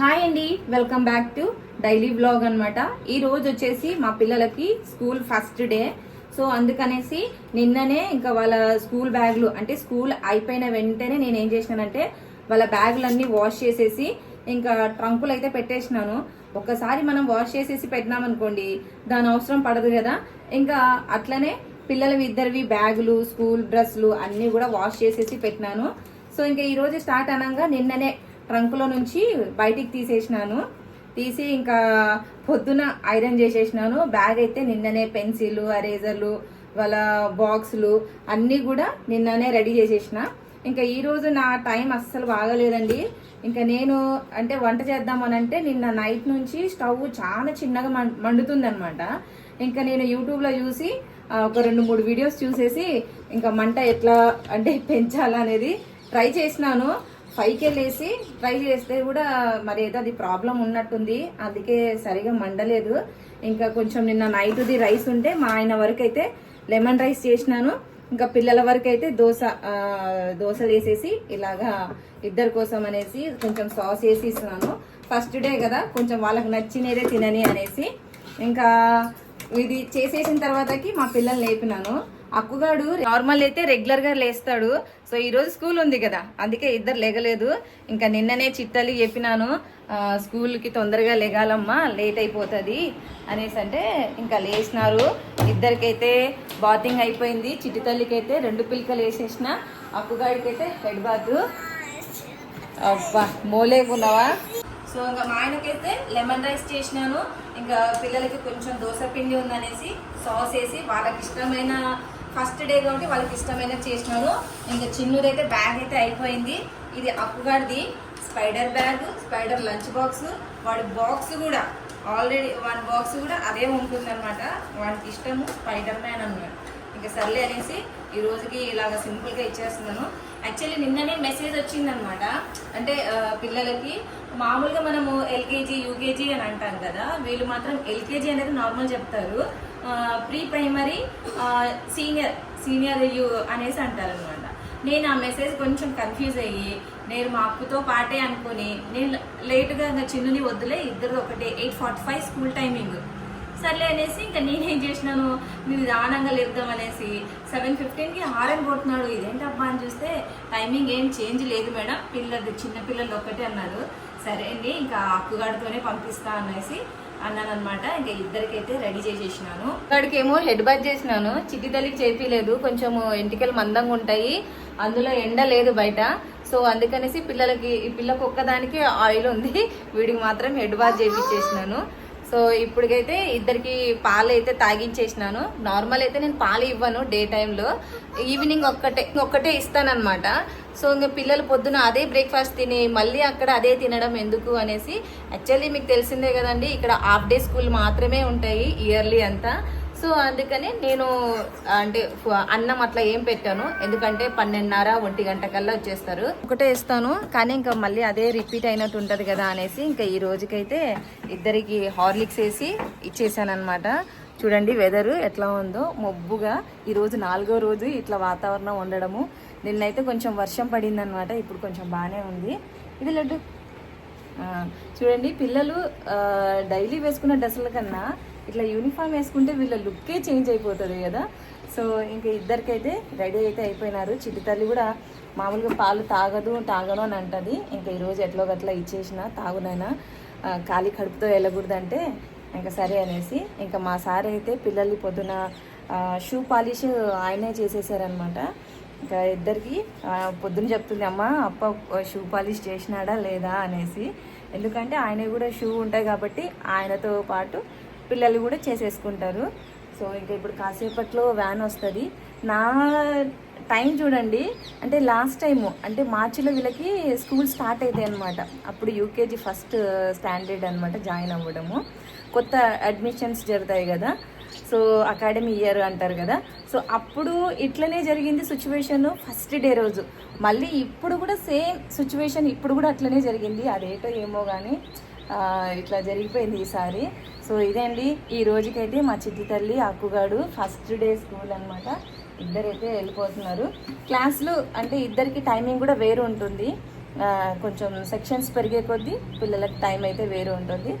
Hi అండి welcome back to daily blog అన్నమాట. ఈ రోజు వచ్చేసి మా పిల్లలకి స్కూల్ ఫస్ట్ డే. సో అందుకనేసి నిన్ననే ఇంకా వాళ్ళ స్కూల్ బ్యాగులు అంటే స్కూల్ అయిపోయిన వెంటనే నేను ఏం చేసినానంటే వాళ్ళ బ్యాగులన్నీ వాష్ చేసేసి ఇంకా ట్రంకులు అయితే పెట్టేసినాను. ఒక్కసారి మనం వాష్ చేసేసి పెట్టినామనుకోండి దాని అవసరం పడదు కదా. ఇంకా అట్లనే పిల్లలవి ఇద్దరివి బ్యాగులు స్కూల్ డ్రెస్సులు అన్నీ కూడా వాష్ చేసేసి పెట్టినాను. సో ఇంకా ఈరోజు స్టార్ట్ అనగా నిన్ననే ట్రంక్లో నుంచి బయటికి తీసేసినాను. తీసి ఇంకా పొద్దున ఐరన్ చేసేసినాను. బ్యాగ్ అయితే నిన్ననే పెన్సిల్ అరేజర్లు వాళ్ళ బాక్సులు అన్నీ కూడా నిన్ననే రెడీ చేసేసిన. ఇంకా ఈరోజు నా టైం అస్సలు బాగలేదండి. ఇంకా నేను అంటే వంట చేద్దామనంటే నిన్న నైట్ నుంచి స్టవ్ చాలా చిన్నగా మండుతుంది అనమాట ఇంకా నేను యూట్యూబ్లో చూసి ఒక రెండు మూడు వీడియోస్ చూసేసి ఇంకా మంట ఎట్లా అంటే పెంచాలనేది ట్రై చేసినాను. పైకి వెళ్ళేసి ట్రై చేస్తే కూడా మరి ఏదో అది ప్రాబ్లం ఉన్నట్టుంది. అందుకే సరిగా మండలేదు. ఇంకా కొంచెం నిన్న నైట్ది రైస్ ఉంటే మా ఆయన వరకు అయితే లెమన్ రైస్ చేసినాను. ఇంకా పిల్లల వరకు అయితే దోశ దోశ దోశలు వేసేసి ఇలాగా ఇద్దరి కోసం అనేసి కొంచెం సాస్ వేసి ఇస్తున్నాను. ఫస్ట్ డే కదా కొంచెం వాళ్ళకి నచ్చినదే తినని అనేసి. ఇంకా ఇది చేసేసిన తర్వాతకి మా పిల్లల్ని లేపినాను. అక్కుగాడు నార్మల్ అయితే రెగ్యులర్గా లేస్తాడు. సో ఈ రోజు స్కూల్ ఉంది కదా అందుకే ఇద్దరు లేగలేదు. ఇంకా నిన్ననే చిట్టాలి చెప్పినాను స్కూల్కి స్కూల్కి తొందరగా లేగాలమ్మా లేట్ అయిపోతుంది అనేసి అంటే ఇంకా లేచినారు. ఇద్దరికైతే బాతింగ్ అయిపోయింది. చిట్టి తల్లికి అయితే రెండు పిల్లకలు వేసేసిన అక్కుగాడికి అయితే హెడ్ బాత్. అబ్బా మోలేకున్నావా సో ఇంకా మా ఆయనకైతే లెమన్ రైస్ చేసినాను. ఇంకా పిల్లలకి కొంచెం దోశ పిండి ఉందనేసి సాస్ వేసి వాళ్ళకి ఇష్టమైన ఫస్ట్ డే కాబట్టి వాళ్ళకి ఇష్టమైన చేసినాను ఇంకా చిన్నదైతే బ్యాగ్ అయితే అయిపోయింది. ఇది అప్పుగాడిది. Spider bag spider lunch box వాడి బాక్స్ కూడా ఆల్రెడీ వాడి బాక్స్ కూడా అదే ఉంటుంది అనమాట వాడికి ఇష్టము స్పైడర్ మ్యాన్ అన్నమాట ఇంకా సర్లే అనేసి ఈ రోజుకి ఇలాగ సింపుల్గా ఇచ్చేస్తున్నాను. యాక్చువల్లీ నిన్ననే మెసేజ్ వచ్చిందనమాట అంటే పిల్లలకి మామూలుగా మనము ఎల్కేజీ యూకేజీ అని అంటాం కదా వీళ్ళు మాత్రం ఎల్కేజీ అనేది నార్మల్ చెప్తారు. ప్రీ ప్రైమరీ సీనియర్ సీనియర్ యూ అనేసి అంటారనమాట నేను ఆ మెసేజ్ కొంచెం కన్ఫ్యూజ్ అయ్యి నేను మా అప్పుతో పాటే అనుకుని నేను లేటుగా ఇంకా చిన్నుని వద్దులే ఇద్దరు ఒకటే eight forty five school timing. సర్లే అనేసి ఇంకా నేనేం చేసినాను నిదానంగా లేపుదాం అనేసి సెవెన్ ఫిఫ్టీన్కి హారన్ కొడుతున్నాడు. ఇదేంటబ్బా అని చూస్తే టైమింగ్ ఏం చేంజ్ లేదు మేడం పిల్లలు చిన్న పిల్లలు ఒకటే అన్నారు. సరే అండి ఇంకా అక్కుగాడితోనే పంపిస్తా అనేసి అన్నాను అనమాట ఇంకా ఇద్దరికైతే రెడీ చేసేసినాను. వాడికేమో హెడ్ బాత్ చేసినాను. చిట్టి తల్లికి చేపిలేదు. కొంచెం ఎంటికలు మందంగా ఉంటాయి. అందులో ఎండ లేదు బయట. సో అందుకనేసి పిల్లలకి పిల్లకు ఒక్కదానికి ఆయిల్ ఉంది. వీడికి మాత్రం హెడ్ బాత్ చేపించేసినాను సో ఇప్పటికైతే ఇద్దరికి పాలు అయితే తాగించేసినాను. నార్మల్ అయితే నేను పాలు ఇవ్వను డే టైంలో ఈవినింగ్ ఒక్కటే ఒక్కటే ఇస్తానమాట సో ఇంకా పిల్లలు పొద్దున అదే బ్రేక్ఫాస్ట్ తిని మళ్ళీ అక్కడ అదే తినడం ఎందుకు అనేసి యాక్చువల్లీ మీకు తెలిసిందే కదండి ఇక్కడ హాఫ్ డే స్కూల్ మాత్రమే ఉంటాయి ఇయర్లీ అంతా. సో అందుకని నేను అంటే అన్నం అట్లా ఏం పెట్టాను. ఎందుకంటే పన్నెండున్నర ఒంటి గంట కల్లా వచ్చేస్తారు. ఒకటే ఇస్తాను కానీ ఇంకా మళ్ళీ అదే రిపీట్ అయినట్టు ఉంటుంది కదా అనేసి ఇంకా ఈ రోజుకైతే ఇద్దరికి హార్లిక్స్ వేసి ఇచ్చేసాను అనమాట చూడండి వెదర్ ఎట్లా ఉందో మబ్బుగా. ఈరోజు నాలుగో రోజు ఇట్లా వాతావరణం ఉండడము. నిన్నైతే కొంచెం వర్షం పడింది అనమాట ఇప్పుడు కొంచెం బాగానే ఉంది. ఇది లడ్డు. చూడండి పిల్లలు డైలీ వేసుకున్న డ్రెస్సుల కన్నా ఇట్లా యూనిఫామ్ వేసుకుంటే వీళ్ళ లుక్కే చేంజ్ అయిపోతుంది కదా. సో ఇంకా ఇద్దరికైతే రెడీ అయితే అయిపోయినారు. చిట్టి తల్లి కూడా మామూలుగా పాలు తాగదు తాగను అని అంటుంది. ఇంకా ఈరోజు ఎట్లో గట్లా ఇచ్చేసిన తాగునైనా ఖాళీ కడుపుతో వెళ్ళకూడదంటే ఇంకా సరే అనేసి ఇంకా మా సార్ అయితే పిల్లల్ని పొద్దున షూ పాలిష్ ఆయనే చేసేసారనమాట ఇంకా ఇద్దరికి పొద్దున చెప్తుంది అమ్మ అప్ప షూ పాలిష్ చేసినాడా లేదా? అనేసి. ఎందుకంటే ఆయన కూడా షూ ఉంటాయి కాబట్టి ఆయనతో పాటు పిల్లలు కూడా చేసేసుకుంటారు. సో ఇంకా ఇప్పుడు కాసేపట్లో వ్యాన్ వస్తుంది. నా టైం చూడండి. అంటే లాస్ట్ టైము అంటే మార్చిలో వీళ్ళకి స్కూల్ స్టార్ట్ అవుతాయి అనమాట అప్పుడు యూకేజీ ఫస్ట్ స్టాండర్డ్ అనమాట జాయిన్ అవ్వడము. కొత్త అడ్మిషన్స్ జరుగుతాయి కదా. సో అకాడమీ ఇయర్ అంటారు కదా. సో అప్పుడు ఇట్లనే జరిగింది సిచ్యువేషన్ ఫస్ట్ డే రోజు. మళ్ళీ ఇప్పుడు కూడా సేమ్ సిచ్యువేషన్ ఇప్పుడు కూడా అట్లనే జరిగింది. అదేటో ఏమో కానీ ఇట్లా జరిగిపోయింది ఈసారి. సో ఇదే అండి ఈ రోజుకైతే మా చిట్టి తల్లి అక్కుగాడు ఫస్ట్ డే స్కూల్ అనమాట ఇద్దరైతే వెళ్ళిపోతున్నారు. క్లాసులు అంటే ఇద్దరికి టైమింగ్ కూడా వేరు ఉంటుంది. కొంచెం సెక్షన్స్ పెరిగే కొద్దీ పిల్లలకి టైం అయితే వేరే ఉంటుంది.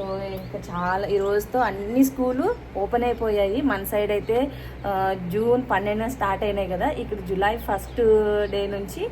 సో ఇంకా చాలా ఈ రోజుతో అన్ని స్కూలు ఓపెన్ అయిపోయాయి. మన సైడ్ అయితే జూన్ పన్నెండున స్టార్ట్ అయినాయి కదా. ఇక్కడ జూలై ఫస్ట్ డే నుంచి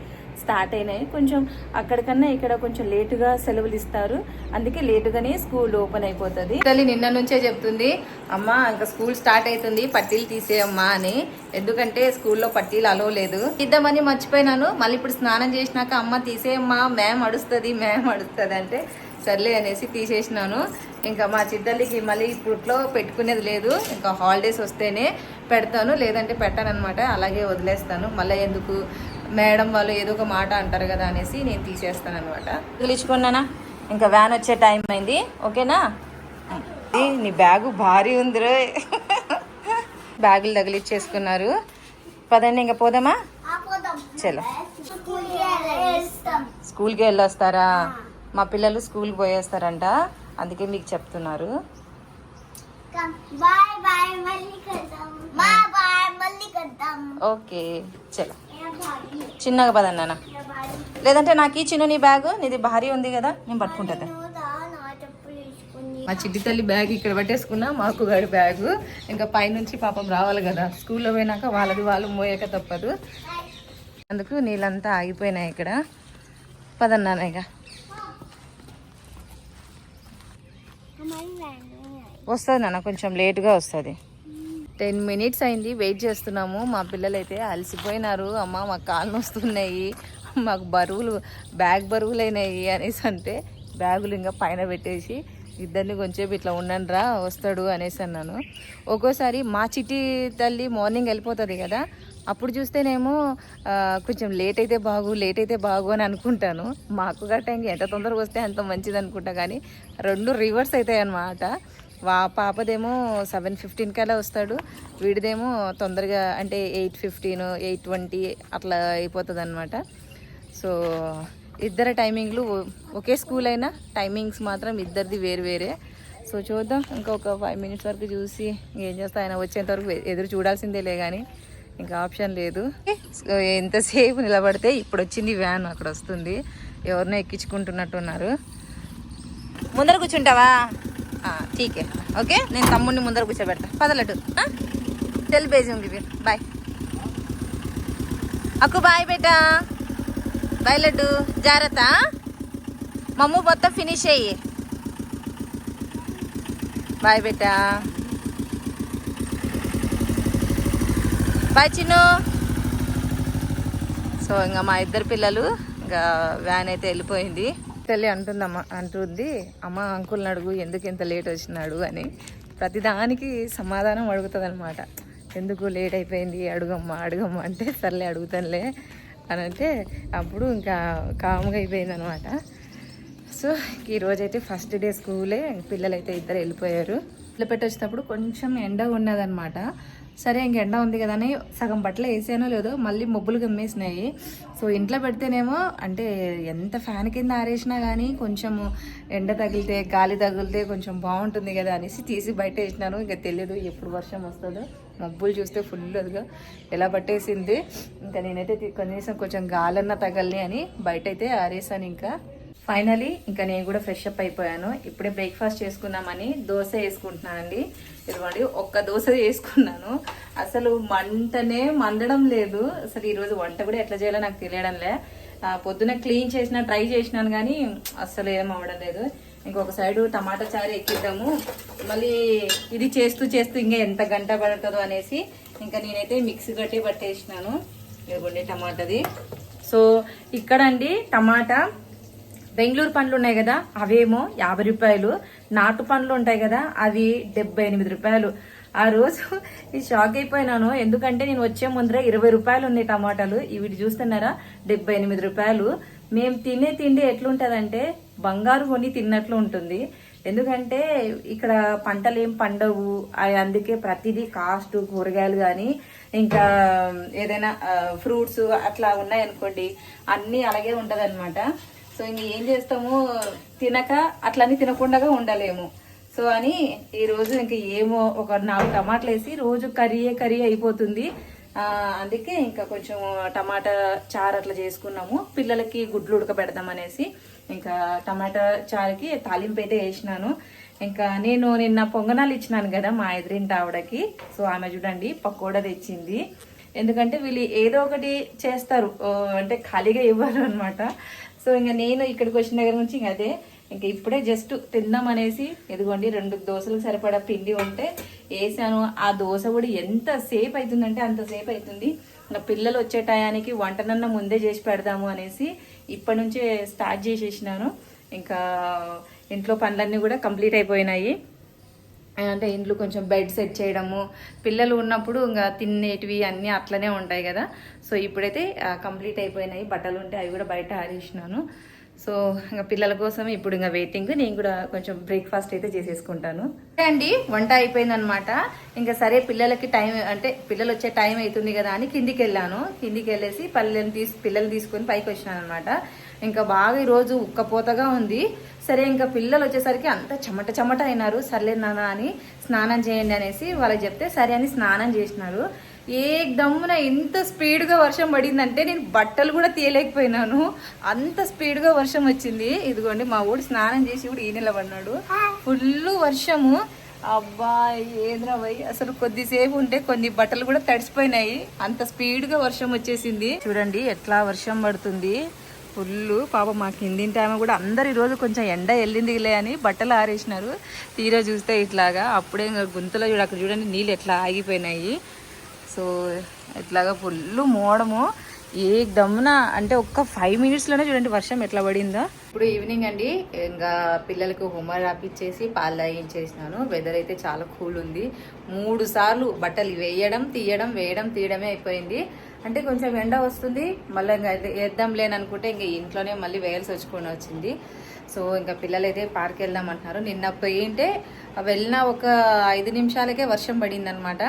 స్టార్ట్ అయినాయి. కొంచెం అక్కడికన్నా ఇక్కడ కొంచెం లేటుగా సెలవులు ఇస్తారు. అందుకే లేటుగానే స్కూల్ ఓపెన్ అయిపోతుంది. తల్లి నిన్న నుంచే చెప్తుంది అమ్మ ఇంకా స్కూల్ స్టార్ట్ అవుతుంది పట్టీలు తీసేయమ్మా అని. ఎందుకంటే స్కూల్లో పట్టీలు అలో లేదు. ఇద్దామని మర్చిపోయినాను. మళ్ళీ ఇప్పుడు స్నానం చేసినాక అమ్మ తీసేయమ్మా మ్యామ్ అడుస్తుంది మ్యామ్ అడుస్తుంది అంటే సర్లే అనేసి తీసేసినాను. ఇంకా మా చిద్దల్లికి మళ్ళీ ఇప్పట్లో పెట్టుకునేది లేదు. ఇంకా హాలిడేస్ వస్తేనే పెడతాను. లేదంటే పెట్టాను అనమాట అలాగే వదిలేస్తాను. మళ్ళీ ఎందుకు? మేడం వాళ్ళు ఏదో ఒక మాట అంటారు కదా అనేసి నేను తీసేస్తాను అనమాట తగిలించుకున్నానా? ఇంకా వ్యాన్ వచ్చే టైం అయింది. ఓకేనా? ఈ, నీ బ్యాగు భారీ ఉంది రే బ్యాగులు తగిలిచ్చేసుకున్నారు. పదండి ఇంకా పోదామా? చలో. స్కూల్కి వెళ్ళొస్తారా? మా పిల్లలు స్కూల్కి పోయేస్తారంట. అందుకే మీకు చెప్తున్నారు. ఓకే చలో చిన్నగా భారీ లేదంటే నాకు ఈ చిన్న నీ బ్యాగ్ నీది భారీ ఉంది కదా నేను పట్టుకుంటా. మా చిట్టి తల్లి బ్యాగ్ ఇక్కడ పెట్టేసుకున్నా మాకు గాడి బ్యాగ్. ఇంకా పైనుంచి పాపం రావాలి కదా స్కూల్లో పోయినాక వాళ్ళది వాళ్ళు మోయక తప్పదు. అందుకు నీళ్ళంతా ఆగిపోయినాయి ఇక్కడ. పదన్నాను ఇక. వస్తుంది నాన్న కొంచెం లేట్గా వస్తుంది. టెన్ మినిట్స్ అయింది వెయిట్ చేస్తున్నాము. మా పిల్లలు అయితే అలసిపోయినారు. అమ్మ మాకు కాళ్ళు వస్తున్నాయి మాకు బరువులు బ్యాగ్ బరువులు అయినాయి అనేసి అంటే బ్యాగులు ఇంకా పైన పెట్టేసి ఇద్దరిని కొంచెం ఇట్లా ఉండండి రా వస్తాడు అనేసి అన్నాను. ఒక్కోసారి మా చిట్టి తల్లి మార్నింగ్ వెళ్ళిపోతుంది కదా అప్పుడు చూస్తేనేమో కొంచెం లేట్ అయితే బాగు లేట్ అయితే బాగు అని అనుకుంటాను. మాకు గట్ట ఇంక ఎంత తొందరగా వస్తే అంత మంచిది అనుకుంటా కానీ రెండు రివర్స్ అవుతాయి అన్నమాట. వా పాపదేమో సెవెన్ ఫిఫ్టీన్ కల్లా వస్తాడు. వీడిదేమో తొందరగా అంటే ఎయిట్ ఫిఫ్టీన్ ఎయిట్ ట్వంటీ అట్లా అయిపోతుంది అనమాట సో ఇద్దరు టైమింగ్లు ఒకే స్కూల్ అయినా టైమింగ్స్ మాత్రం ఇద్దరిది వేరు వేరే. సో చూద్దాం ఇంకొక ఫైవ్ మినిట్స్ వరకు చూసి ఏం చేస్తా ఆయన వచ్చేంత వరకు ఎదురు చూడాల్సిందేలే కానీ ఇంకా ఆప్షన్ లేదు. ఎంతసేపు నిలబడితే ఇప్పుడు వచ్చింది వ్యాన్ అక్కడ వస్తుంది ఎవరినో ఎక్కించుకుంటున్నట్టున్నారు. ముందర కూర్చుంటావా? ఠీకే. ఓకే? నేను తమ్ముడిని ముందర కూర్చోబెడతా. పదలటు టెల్ ఉంది బాయ్ అక్కు బాయ్ బేటా. బాయ్ లడ్డు? జాగ్రత్త మమ్ము మొత్తం ఫినిష్ అయ్యి బాయ్ బేటా. బాయ్ చిన్ను. సో ఇంకా మా ఇద్దరు పిల్లలు ఇంకా వ్యాన్ అయితే వెళ్ళిపోయింది. తల్లి అంటుందమ్మ అంటుంది అమ్మ అంకుల్ని అడుగు ఎందుకు ఇంత లేట్ వచ్చినాడు? అని. ప్రతిదానికి సమాధానం అడుగుతుంది అనమాట ఎందుకు లేట్ అయిపోయింది? అడుగమ్మా అడుగమ్మా. అంటే సర్లే అడుగుతానులే. అని అంటే అప్పుడు ఇంకా కామ్గా అయిపోయింది అనమాట సో ఈరోజైతే అయితే ఫస్ట్ డే స్కూలే పిల్లలైతే ఇద్దరు వెళ్ళిపోయారు. పిల్ల పెట్టి వచ్చేటప్పుడు కొంచెం ఎండ ఉన్నదనమాట. సరే ఇంక ఎండ ఉంది కదా అని సగం బట్టలు వేసానో లేదో మళ్ళీ మబ్బులు గమ్మేసినాయి. సో ఇంట్లో పెడితేనేమో అంటే ఎంత ఫ్యాన్ కింద ఆరేసినా కానీ కొంచెం ఎండ తగిలితే గాలి తగిలితే కొంచెం బాగుంటుంది కదా అనేసి తీసి బయట వేసినాను. ఇంకా తెలియదు ఎప్పుడు వర్షం వస్తుందో. మబ్బులు చూస్తే ఫుల్ అదిగా ఎలా పట్టేసింది. ఇంకా నేనైతే కనీసం కొంచెం గాలన్న తగలని అని బయట అయితే ఆరేసాను ఇంకా. ఫైనలీ ఇంకా నేను కూడా ఫ్రెష్ అప్ అయిపోయాను. ఇప్పుడే బ్రేక్ఫాస్ట్ చేసుకుందామని దోశ వేసుకుంటున్నానండి. ఇదిగోండి ఒక్క దోశ వేసుకున్నాను. అసలు మంటనే మండడం లేదు. అసలు ఈరోజు వంట కూడా ఎట్లా చేయాలో నాకు తెలియడంలే పొద్దున క్లీన్ చేసిన ట్రై చేసినాను కానీ అస్సలు ఏం అవ్వడం లేదు. ఇంకొక సైడు టమాటా చారు ఎక్కిద్దాము. మళ్ళీ ఇది చేస్తూ చేస్తూ ఇంకా ఎంత గంట పడుతుందో అనేసి ఇంకా నేనైతే మిక్సీ గట్టి పట్టేసినాను. ఇదిగోండి టమాటాది. సో ఇక్కడండి టమాటా బెంగళూరు పండ్లు ఉన్నాయి కదా అవేమో యాభై రూపాయలు. నాటు పండ్లు ఉంటాయి కదా అవి డెబ్బై ఎనిమిది రూపాయలు. ఆ రోజు షాక్ అయిపోయినాను. ఎందుకంటే నేను వచ్చే ముందర ఇరవై రూపాయలు ఉన్నాయి టమాటాలు. ఇవి చూస్తున్నారా? డెబ్బై ఎనిమిది రూపాయలు. మేము తినే తిండి ఎట్లుంటుందంటే బంగారు కొని తిన్నట్లు ఉంటుంది. ఎందుకంటే ఇక్కడ పంటలు ఏం పండవు. అవి అందుకే ప్రతిదీ కాస్ట్ కూరగాయలు కానీ ఇంకా ఏదైనా ఫ్రూట్స్ అట్లా ఉన్నాయనుకోండి అన్నీ అలాగే ఉంటదన్నమాట. సో ఇంక ఏం చేస్తాము తినక అట్లని తినకుండా ఉండలేము. సో అని ఈరోజు ఇంక ఏమో ఒక నాలుగు టమాటాలు వేసి రోజు కర్రీయే కర్రీ అయిపోతుంది. అందుకే ఇంకా కొంచెం టమాటా చారు అట్లా చేసుకున్నాము. పిల్లలకి గుడ్లు ఉడకబెడదాం అనేసి ఇంకా టమాటా చారుకి తాలింపు అయితే వేసినాను. ఇంకా నేను నిన్న పొంగనాలు ఇచ్చినాను కదా మా ఎదురింటి ఆవిడకి. సో ఆమె చూడండి పకోడా తెచ్చింది. ఎందుకంటే వీళ్ళు ఏదో ఒకటి చేస్తారు. అంటే ఖాళీగా ఇవ్వరు అనమాట సో ఇంకా నేను ఇక్కడికి వచ్చిన దగ్గర నుంచి ఇంకా అదే ఇంకా ఇప్పుడే జస్ట్ తిందాం అనేసి ఇదిగోండి రెండు దోశలకు సరిపడా పిండి ఉంటే వేసాను. ఆ దోశ కూడా ఎంత సేపు అవుతుందంటే అంత సేపు అవుతుంది ఇంకా పిల్లలు వచ్చే టయానికి వంటనన్న ముందే చేసి పెడదాము అనేసి ఇప్పటి నుంచే స్టార్ట్ చేసేసినాను. ఇంకా ఇంట్లో పనులన్నీ కూడా కంప్లీట్ అయిపోయినాయి. అంటే ఇంట్లో కొంచెం బెడ్ సెట్ చేయడము పిల్లలు ఉన్నప్పుడు ఇంకా తినేటివి అన్నీ అట్లనే ఉంటాయి కదా. సో ఇప్పుడైతే కంప్లీట్ అయిపోయినాయి. బట్టలు ఉంటే అవి కూడా బయట ఆరేసినాను. సో ఇంకా పిల్లల కోసం ఇప్పుడు ఇంకా వెయిటింగ్. నేను కూడా కొంచెం బ్రేక్ఫాస్ట్ అయితే చేసేసుకుంటాను. అండి వంట అయిపోయిందనమాట ఇంకా సరే పిల్లలకి టైం అంటే పిల్లలు వచ్చే టైం అవుతుంది కదా అని కిందికి వెళ్ళాను. కిందికి వెళ్ళేసి పల్లెని తీసి పిల్లలు తీసుకొని పైకి వచ్చినాను అనమాట ఇంకా బాగా ఈరోజు ఉక్కపోతగా ఉంది. సరే ఇంకా పిల్లలు వచ్చేసరికి అంత చెమట చెమట అయినారు. సర్లే నాన్న అని స్నానం చేయండి అనేసి వాళ్ళకి చెప్తే సరే అని స్నానం చేసినారు. ఏ దమ్మున ఎంత స్పీడ్గా వర్షం పడిందంటే నేను బట్టలు కూడా తీయలేకపోయినాను. అంత స్పీడ్గా వర్షం వచ్చింది. ఇదిగోండి మా ఊడు స్నానం చేసి కూడా ఈ నెల పడినాడు. ఫుల్ వర్షము. అబ్బా ఏద్రా భయ్? అసలు కొద్దిసేపు ఉంటే కొన్ని బట్టలు కూడా తడిసిపోయినాయి. అంత స్పీడ్గా వర్షం వచ్చేసింది. చూడండి ఎట్లా వర్షం పడుతుంది. ఫుల్ పాప మా కిందింటి ఆమె కూడా అందరు ఈరోజు కొంచెం ఎండ వెళ్ళిందిలే అని బట్టలు ఆరేసినారు. తీరా చూస్తే ఇట్లాగా అప్పుడే ఇంకా గుంతలో చూడ అక్కడ చూడండి నీళ్ళు ఎట్లా ఆగిపోయినాయి. సో ఇట్లాగా ఫుల్ మోడము. ఏ దమ్మున అంటే ఒక్క ఫైవ్ మినిట్స్లోనే చూడండి వర్షం ఎట్లా పడిందో. ఇప్పుడు ఈవినింగ్ అండి ఇంకా పిల్లలకు హోంవర్క్ రాపిచ్చేసి పాలు తాగించేసినాను. వెదర్ అయితే చాలా కూల్ ఉంది. మూడు సార్లు బట్టలు వేయడం తీయడం వేయడం తీయడమే అయిపోయింది. అంటే కొంచెం ఎండ వస్తుంది మళ్ళీ ఇంకా వేద్దాం లేననుకుంటే ఇంకా ఇంట్లోనే మళ్ళీ వేయాల్సి వచ్చుకొని వచ్చింది. సో ఇంకా పిల్లలైతే పార్క్ పార్క్ వెళ్దామంటున్నారు. నిన్న పోయింటే వెళ్ళిన ఒక ఐదు నిమిషాలకే వర్షం పడింది అనమాట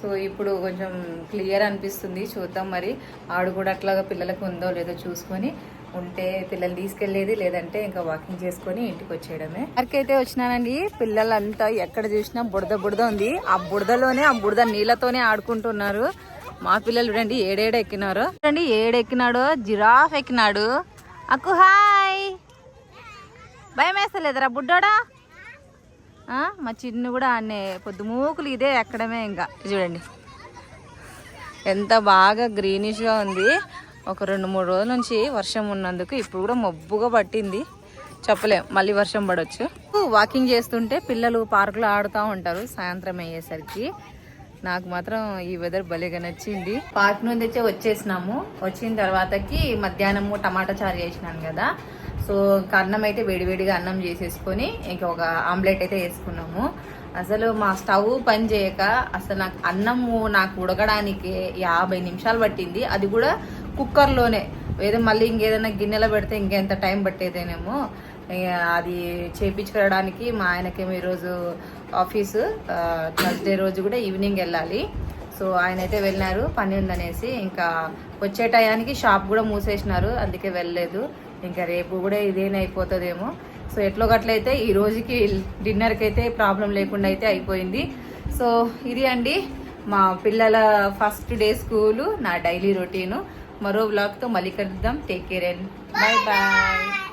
సో ఇప్పుడు కొంచెం క్లియర్ అనిపిస్తుంది చూద్దాం మరి ఆడు కూడా అట్లాగా పిల్లలకు ఉందో లేదో చూసుకొని ఉంటే పిల్లలు తీసుకెళ్ళేది లేదంటే ఇంకా వాకింగ్ చేసుకొని ఇంటికి వచ్చేయడమే. పార్క్ అయితే వచ్చినానండి. పిల్లలంతా ఎక్కడ చూసినా బుడద బుడద ఉంది. ఆ బుడదలోనే ఆ బుడద నీళ్ళతోనే ఆడుకుంటున్నారు. మా పిల్లలు చూడండి ఏడేడ ఎక్కినారు. చూడండి ఏడెక్కినాడు జిరాఫ్ ఎక్కినాడు. అక్కు హాయ్. భయం వేస్తలేదురా బుడ్డోడా? మా చిన్ను కూడా ఆడనే పొద్దుమూకులు ఇదే ఎక్కడమే ఇంకా. చూడండి. ఎంత బాగా గ్రీనిష్గా ఉంది. ఒక రెండు మూడు రోజుల నుంచి వర్షం ఉన్నందుకు ఇప్పుడు కూడా మబ్బుగా పట్టింది. చెప్పలేం మళ్ళీ వర్షం పడవచ్చు వాకింగ్ చేస్తుంటే పిల్లలు పార్కులో ఆడుతూ ఉంటారు సాయంత్రం అయ్యేసరికి. నాకు మాత్రం ఈ వెదర్ భలేగా నచ్చింది. పార్క్ నుండి వచ్చి వచ్చేసినాము. వచ్చిన తర్వాతకి మధ్యాహ్నము టమాటా చారు చేసినాను కదా. సో ఇంకా అన్నం అయితే వేడివేడిగా అన్నం చేసేసుకొని ఇంకా ఒక ఆమ్లెట్ అయితే వేసుకున్నాము. అసలు మా స్టవ్ పని చేయక అసలు నాకు అన్నము నాకు ఉడకడానికి యాభై నిమిషాలు పట్టింది. అది కూడా కుక్కర్లోనే. ఏదో మళ్ళీ ఇంకేదైనా గిన్నెలో పెడితే ఇంకెంత టైం పట్టేదేనేమో. అది చేపించుకోవడానికి మా ఆయనకేమో ఈరోజు ఆఫీసు థర్స్డే రోజు కూడా ఈవినింగ్ వెళ్ళాలి. సో ఆయన అయితే వెళ్ళినారు పని ఉందనేసి ఇంకా వచ్చే టయానికి షాప్ కూడా మూసేసినారు అందుకే వెళ్ళలేదు. ఇంకా రేపు కూడా ఇదేనే అయిపోతుందేమో. సో ఎట్లో గట్లయితే ఈ రోజుకి డిన్నర్కి అయితే ప్రాబ్లం లేకుండా అయితే అయిపోయింది. సో ఇది అండి మా పిల్లల ఫస్ట్ డే స్కూలు నా డైలీ రొటీను. మరో బ్లాగ్తో మళ్ళీ కలుద్దాం. Take care and bye bye